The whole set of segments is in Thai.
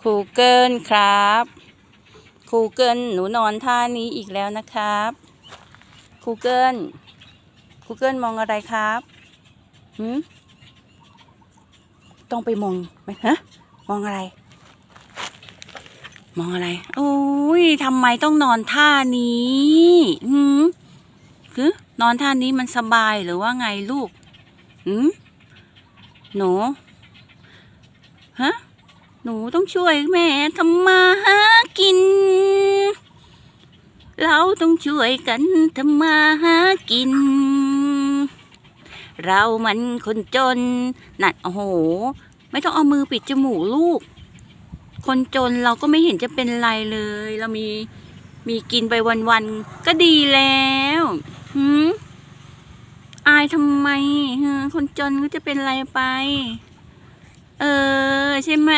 ครูเกิลครับครูเกิลหนูนอนท่านี้อีกแล้วนะครับครูเกิลครูเกิลมองอะไรครับหืมต้องไปมองไหมฮะมองอะไร มองอะไร โอ้ยทำไมต้องนอนท่านี้หืมคือนอนท่านี้มันสบายหรือว่าไงลูกหืมหนู หนูต้องช่วยแม่ทำมาหากิน เราต้องช่วยกันทำมาหากิน เรามันคนจนนั่นโอ้โห ไม่ต้องเอามือปิดจมูกลูก คนจนเราก็ไม่เห็นจะเป็นไรเลย เรามีมีกินไปวันๆก็ดีแล้วหืมอายทำไมฮะคนจนก็จะเป็นไรไป เออ ใช่ไหม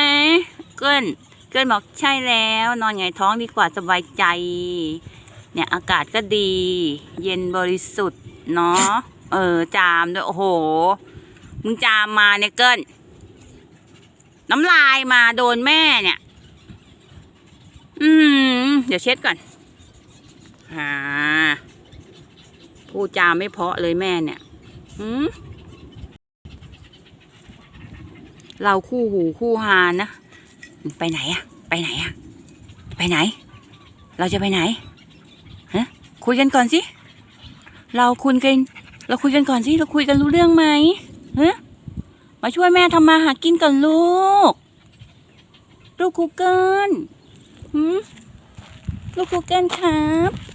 เกินเกินบอกใช่แล้ว นอนไงายท้องดีกว่าสบายใจ เนี่ยอากาศก็ดี เย็นบริสุทธิ์เนาะเออ จามด้วย โอ้โห มึงจามมาเนี่ยเกินน้ำลายมาโดนแม่เนี่ย อืม เดี๋ยวเช็ดก่อนอ่าพูดจาไม่เพราะเลยแม่เนี่ยหืม เราคู่หูคู่หานะ ไปไหนอะไปไหนอะไปไหน เราจะไปไหนฮะคุยกันก่อนสิ เราคุยกันเราคุยกันก่อนสิ เราคุยกันรู้เรื่องไหมฮะมาช่วยแม่ทำมาหากินก่อนลูก ลูกคูเกิลหืมลูกคูเกิลครับ